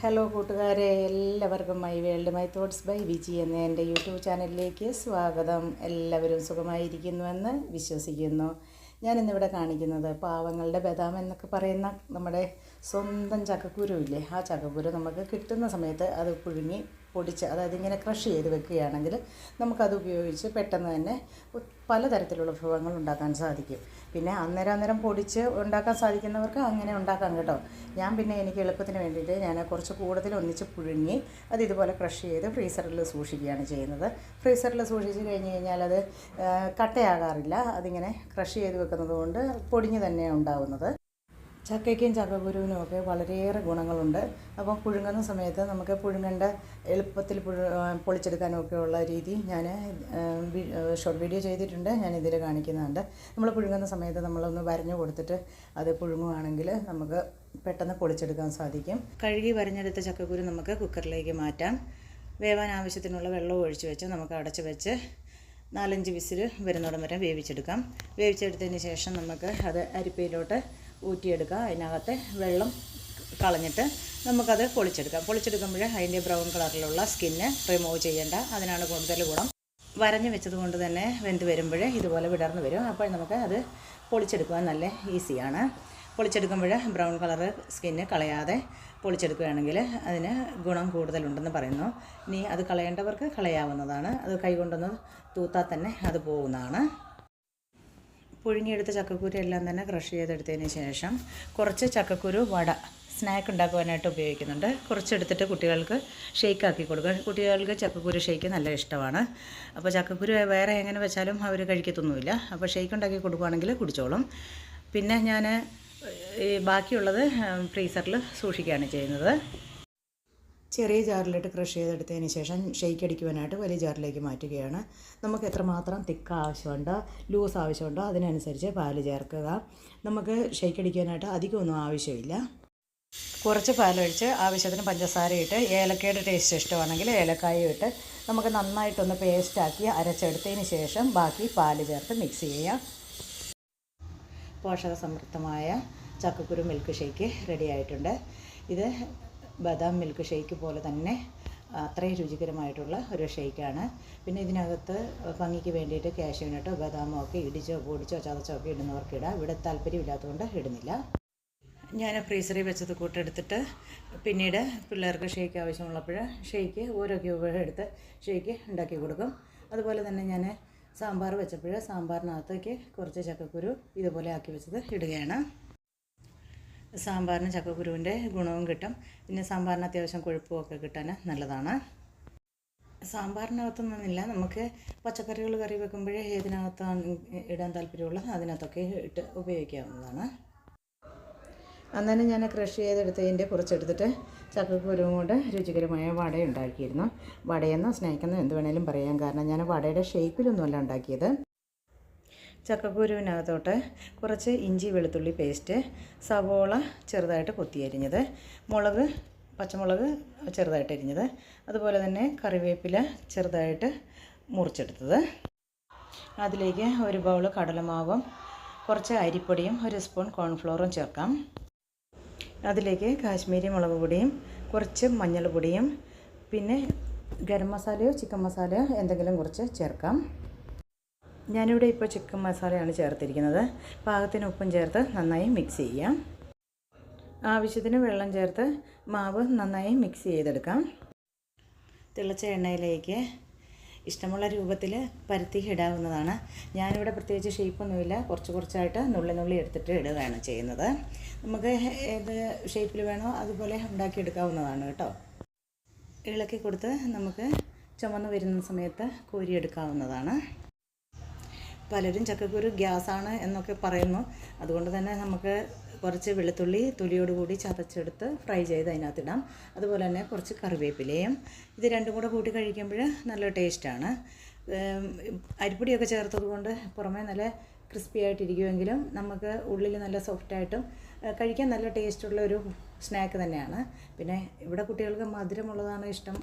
Hello കൂട്ടുകാരെ. എല്ലാവർക്കും my world my thoughts by Viji എന്ന എന്റെ യൂട്യൂബ് ചാനലിലേക്ക് സ്വാഗതം. എല്ലാവരും സുഖമായിരിക്കുന്നുവെന്ന് വിശ്വസിക്കുന്നു. ഞാനിന്നിവിടെ കാണിക്കുന്നത് പാവങ്ങളുടെ ബദാം എന്നൊക്കെ പറയുന്ന നമ്മുടെ സ്വന്തം ചക്കക്കുരു ഇല്ലേ? ആ ചക്കക്കുരു നമുക്ക് കിട്ടുന്ന സമയത്ത് അത് പുഴുങ്ങി പൊടിച്ച് അതായത് ഇങ്ങനെ ക്രഷ് ചെയ്ത് വെക്കുകയാണെങ്കിൽ നമുക്കത് ഉപയോഗിച്ച് പെട്ടെന്ന് തന്നെ പലതരത്തിലുള്ള വിഭവങ്ങൾ ഉണ്ടാക്കാൻ സാധിക്കും. പിന്നെ അന്നേരം അന്നേരം പൊടിച്ച് ഉണ്ടാക്കാൻ സാധിക്കുന്നവർക്ക് അങ്ങനെ ഉണ്ടാക്കാം കേട്ടോ. ഞാൻ പിന്നെ എനിക്ക് എളുപ്പത്തിന് വേണ്ടിയിട്ട് ഞാൻ കുറച്ച് കൂടുതൽ ഒന്നിച്ച് പുഴുങ്ങി അത് ഇതുപോലെ ക്രഷ് ചെയ്ത് ഫ്രീസറിൽ സൂക്ഷിക്കുകയാണ് ചെയ്യുന്നത്. ഫ്രീസറിൽ സൂക്ഷിച്ച് കഴിഞ്ഞ് കഴിഞ്ഞാൽ അത് കട്ടയാകാറില്ല. അതിങ്ങനെ ക്രഷ് ചെയ്ത് വെക്കുന്നത് കൊണ്ട് പൊടിഞ്ഞ് തന്നെയാണ് ഉണ്ടാവുന്നത്. ചക്കയ്ക്കും ചക്കക്കുരുവിനും ഒക്കെ വളരെയേറെ ഗുണങ്ങളുണ്ട്. അപ്പം പുഴുങ്ങുന്ന സമയത്ത് നമുക്ക് പുഴുങ്ങേണ്ട എളുപ്പത്തിൽ പുഴു പൊളിച്ചെടുക്കാനും ഒക്കെയുള്ള ഉള്ള രീതി ഞാൻ ഷോർട്ട് വീഡിയോ ചെയ്തിട്ടുണ്ട്. ഞാൻ ഇതിൽ കാണിക്കുന്നുണ്ട്. നമ്മൾ പുഴുങ്ങുന്ന സമയത്ത് നമ്മളൊന്ന് വരഞ്ഞു കൊടുത്തിട്ട് അത് പുഴുങ്ങുകയാണെങ്കിൽ നമുക്ക് പെട്ടെന്ന് പൊളിച്ചെടുക്കാൻ സാധിക്കും. കഴുകി വരഞ്ഞെടുത്ത ചക്കക്കുരു നമുക്ക് കുക്കറിലേക്ക് മാറ്റാം. വേവാൻ ആവശ്യത്തിനുള്ള വെള്ളം ഒഴിച്ച് വെച്ച് നമുക്ക് അടച്ച് വെച്ച് നാലഞ്ച് വിസിൽ വരുന്നോടം വരെ വേവിച്ചെടുക്കാം. വേവിച്ചെടുത്തതിന് ശേഷം നമുക്ക് അത് അരിപ്പയിലോട്ട് ഊറ്റിയെടുക്കാം അതിനകത്തെ വെള്ളം കളഞ്ഞിട്ട് നമുക്കത് പൊളിച്ചെടുക്കാം. പൊളിച്ചെടുക്കുമ്പോൾ അതിന്റെ ബ്രൗൺ കളറിലുള്ള സ്കിന്ന് റിമൂവ് ചെയ്യേണ്ട. അതിനാണ് കൂടുതൽ ഗുണം. വരഞ്ഞു വെച്ചത് കൊണ്ട് തന്നെ വെന്ത് വരുമ്പോൾ ഇതുപോലെ വിടർന്ന് വരും. അപ്പോൾ നമുക്ക് അത് പൊളിച്ചെടുക്കുവാൻ നല്ല ഈസിയാണ്. പൊളിച്ചെടുക്കുമ്പോൾ ബ്രൗൺ കളർ സ്കിന്ന് കളയാതെ പൊളിച്ചെടുക്കുകയാണെങ്കിൽ അതിന് ഗുണം കൂടുതലുണ്ടെന്ന് പറയുന്നു. ഇനി അത് കളയേണ്ടവർക്ക് കളയാവുന്നതാണ്. അത് കൈകൊണ്ടൊന്ന് തൂത്താൽ തന്നെ അത് പോകുന്നതാണ്. പുഴുങ്ങിയെടുത്ത ചക്കക്കുരു എല്ലാം തന്നെ ക്രഷ് ചെയ്തെടുത്തതിന് ശേഷം കുറച്ച് ചക്കക്കുരു വട സ്നാക്ക് ഉണ്ടാക്കുവാനായിട്ട് ഉപയോഗിക്കുന്നുണ്ട്. കുറച്ചെടുത്തിട്ട് കുട്ടികൾക്ക് ഷേക്ക് ആക്കി കൊടുക്കുക. കുട്ടികൾക്ക് ചക്കക്കുരു ഷെയ്ക്ക് നല്ല ഇഷ്ടമാണ്. അപ്പോൾ ചക്കക്കുരു വേറെ എങ്ങനെ വെച്ചാലും അവർ കഴിക്കത്തൊന്നുമില്ല. അപ്പോൾ ഷെയ്ക്ക് ഉണ്ടാക്കി കൊടുക്കുകയാണെങ്കിൽ കുടിച്ചോളും. പിന്നെ ഞാൻ ബാക്കിയുള്ളത് ഫ്രീസറിൽ സൂക്ഷിക്കുകയാണ് ചെയ്യുന്നത്. ചെറിയ ജാറിലിട്ട് ക്രഷ് ചെയ്തെടുത്തതിന് ശേഷം ഷെയ്ക്ക് അടിക്കുവാനായിട്ട് വലിയ ജാറിലേക്ക് മാറ്റുകയാണ്. നമുക്ക് എത്രമാത്രം തിക്ക് ആവശ്യമുണ്ടോ ലൂസ് ആവശ്യമുണ്ടോ അതിനനുസരിച്ച് പാൽ ചേർക്കുക. നമുക്ക് ഷെയ്ക്ക് അടിക്കാനായിട്ട് അധികമൊന്നും ആവശ്യമില്ല. കുറച്ച് പാലൊഴിച്ച് ആവശ്യത്തിന് പഞ്ചസാര ഇട്ട് ഏലക്കയുടെ ടേസ്റ്റ് ഇഷ്ടമാണെങ്കിൽ ഏലക്കായും ഇട്ട് നമുക്ക് നന്നായിട്ടൊന്ന് പേസ്റ്റാക്കി അരച്ചെടുത്തതിന് ശേഷം ബാക്കി പാൽ ചേർത്ത് മിക്സ് ചെയ്യാം. പോഷക സമൃദ്ധമായ ചക്കക്കുരു മിൽക്ക് ഷേക്ക് റെഡി ആയിട്ടുണ്ട്. ഇത് ബദാം മിൽക്ക് ഷേക്ക് പോലെ തന്നെ അത്രയും രുചികരമായിട്ടുള്ള ഒരു ഷേക്കാണ്. പിന്നെ ഇതിനകത്ത് ഭംഗിക്ക് വേണ്ടിയിട്ട് കാഷ്യൂനട്ടോ ബദാമോ ഒക്കെ ഇടിച്ചോ പൊടിച്ചോ ചതച്ചോ ഒക്കെ ഇടുന്നവർക്ക് ഇടാം. ഇവിടെ താല്പര്യമില്ലാത്തതുകൊണ്ട് ഇടുന്നില്ല. ഞാൻ ഫ്രീസറിൽ വെച്ചത് കൂട്ടെടുത്തിട്ട് പിന്നീട് പിള്ളേർക്ക് ഷേക്ക് ആവശ്യമുള്ളപ്പോൾ ഷേക്ക് ഓരോ ക്യൂബ് എടുത്ത് ഷേക്ക് ഉണ്ടാക്കി കൊടുക്കും. അതുപോലെ തന്നെ ഞാൻ സാമ്പാർ വെച്ചപ്പോൾ സാമ്പാറിനകത്തേക്ക് കുറച്ച് ചക്കക്കുരു ഇതുപോലെ ആക്കി വെച്ചത് ഇടുകയാണ്. സാമ്പാറിന് ചക്കക്കുരുവിന്റെ ഗുണവും കിട്ടും. പിന്നെ സാമ്പാറിന് അത്യാവശ്യം കൊഴുപ്പും ഒക്കെ കിട്ടാൻ നല്ലതാണ്. സാമ്പാറിനകത്തൊന്നുമില്ല. നമുക്ക് പച്ചക്കറികൾ കറി വെക്കുമ്പോഴേ ഏതിനകത്താണ് ഇടാൻ താല്പര്യമുള്ളത് അതിനകത്തൊക്കെ ഇട്ട് ഉപയോഗിക്കാവുന്നതാണ്. അന്നേരം ഞാൻ ക്രഷ് ചെയ്തെടുത്തതിന്റെ കുറച്ചെടുത്തിട്ട് ചക്കക്കുരുവും കൊണ്ട് രുചികരമായ വട ഉണ്ടാക്കിയിരുന്നു വടയെന്നോ സ്നേഹിക്കുന്നോ എന്ത് വേണേലും പറയാം. കാരണം ഞാൻ വടയുടെ ഷേപ്പിലൊന്നുമല്ല ഉണ്ടാക്കിയത്. ചക്കക്കുരുവിനകത്തോട്ട് കുറച്ച് ഇഞ്ചി വെളുത്തുള്ളി പേസ്റ്റ് സവോള ചെറുതായിട്ട് കൊത്തിയരിഞ്ഞത് മുളക് പച്ചമുളക് ചെറുതായിട്ട് അരിഞ്ഞത് അതുപോലെ തന്നെ കറിവേപ്പില ചെറുതായിട്ട് മുറിച്ചെടുത്തത്. അതിലേക്ക് ഒരു ബൗൾ കടലമാവും കുറച്ച് അരിപ്പൊടിയും ഒരു സ്പൂൺ കോൺഫ്ലോറും ചേർക്കാം. അതിലേക്ക് കാശ്മീരി മുളക് പൊടിയും കുറച്ച് മഞ്ഞൾപ്പൊടിയും പിന്നെ ഗരം മസാലയോ ചിക്കൻ മസാലയോ എന്തെങ്കിലും കുറച്ച് ചേർക്കാം. ഞാനിവിടെ ഇപ്പോൾ ചിക്കൻ മസാലയാണ് ചേർത്തിരിക്കുന്നത്. പാകത്തിന് ഉപ്പും ചേർത്ത് നന്നായി മിക്സ് ചെയ്യാം. ആവശ്യത്തിന് വെള്ളം ചേർത്ത് മാവ് നന്നായി മിക്സ് ചെയ്തെടുക്കാം. തിളച്ച എണ്ണയിലേക്ക് ഇഷ്ടമുള്ള രൂപത്തിൽ പരത്തി ഇടാവുന്നതാണ്. ഞാനിവിടെ പ്രത്യേകിച്ച് ഷേപ്പൊന്നുമില്ല കുറച്ച് കുറച്ചായിട്ട് നുള്ളി നുള്ളി എടുത്തിട്ട് ഇടുകയാണ് ചെയ്യുന്നത്. നമുക്ക് ഏത് ഷേപ്പിൽ വേണോ അതുപോലെ ഉണ്ടാക്കിയെടുക്കാവുന്നതാണ് കേട്ടോ. ഇളക്കി കൊടുത്ത് നമുക്ക് ചുമന്ന് വരുന്ന സമയത്ത് കോരിയെടുക്കാവുന്നതാണ്. പലരും ചക്കക്കുരു ഗ്യാസാണ് എന്നൊക്കെ പറയുന്നു. അതുകൊണ്ട് തന്നെ നമുക്ക് കുറച്ച് വെളുത്തുള്ളി തൊലിയോടുകൂടി ചതച്ചെടുത്ത് ഫ്രൈ ചെയ്ത് അതിനകത്തിടാം. അതുപോലെ തന്നെ കുറച്ച് കറിവേപ്പിലയും. ഇത് രണ്ടും കൂടെ കൂട്ടി കഴിക്കുമ്പോൾ നല്ല ടേസ്റ്റാണ്. അരിപ്പൊടിയൊക്കെ ചേർത്തത് കൊണ്ട് പുറമേ നല്ല ക്രിസ്പി ആയിട്ടിരിക്കുമെങ്കിലും നമുക്ക് ഉള്ളിൽ നല്ല സോഫ്റ്റായിട്ടും കഴിക്കാൻ നല്ല ടേസ്റ്റുള്ള ഒരു സ്നാക്ക് തന്നെയാണ്. പിന്നെ ഇവിടെ കുട്ടികൾക്ക് മധുരമുള്ളതാണ് ഇഷ്ടം.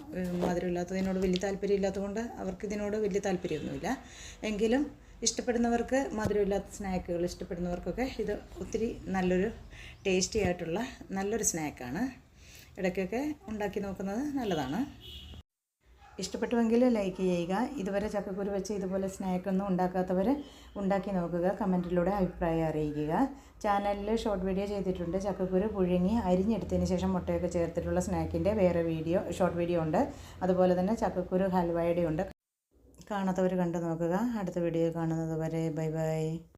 മധുരമില്ലാത്തതിനോട് വലിയ താല്പര്യം ഇല്ലാത്തതുകൊണ്ട് അവർക്കിതിനോട് വലിയ താല്പര്യമൊന്നുമില്ല. എങ്കിലും ഇഷ്ടപ്പെടുന്നവർക്ക് മധുരമില്ലാത്ത സ്നാക്കുകൾ ഇഷ്ടപ്പെടുന്നവർക്കൊക്കെ ഇത് ഒത്തിരി നല്ലൊരു ടേസ്റ്റി ആയിട്ടുള്ള നല്ലൊരു സ്നാക്കാണ്. ഇടയ്ക്കൊക്കെ ഉണ്ടാക്കി നോക്കുന്നത് നല്ലതാണ്. ഇഷ്ടപ്പെട്ടുവെങ്കിൽ ലൈക്ക് ചെയ്യുക. ഇതുവരെ ചക്കക്കുരു വെച്ച് ഇതുപോലെ സ്നാക്കൊന്നും ഉണ്ടാക്കാത്തവർ ഉണ്ടാക്കി നോക്കുക. കമന്റിലൂടെ അഭിപ്രായം അറിയിക്കുക. ചാനലിൽ ഷോർട്ട് വീഡിയോ ചെയ്തിട്ടുണ്ട്. ചക്കക്കുരു പുഴുങ്ങി അരിഞ്ഞെടുത്തതിന് ശേഷം മുട്ടയൊക്കെ ചേർത്തിട്ടുള്ള സ്നാക്കിന്റെ വേറെ വീഡിയോ ഷോർട്ട് വീഡിയോ ഉണ്ട്. അതുപോലെ തന്നെ ചക്കക്കുരു ഹൽവയുടെ ഉണ്ട്. കാണാത്തവർ കണ്ടു നോക്കുക. അടുത്ത വീഡിയോ കാണുന്നത് വരെ ബൈ ബൈ.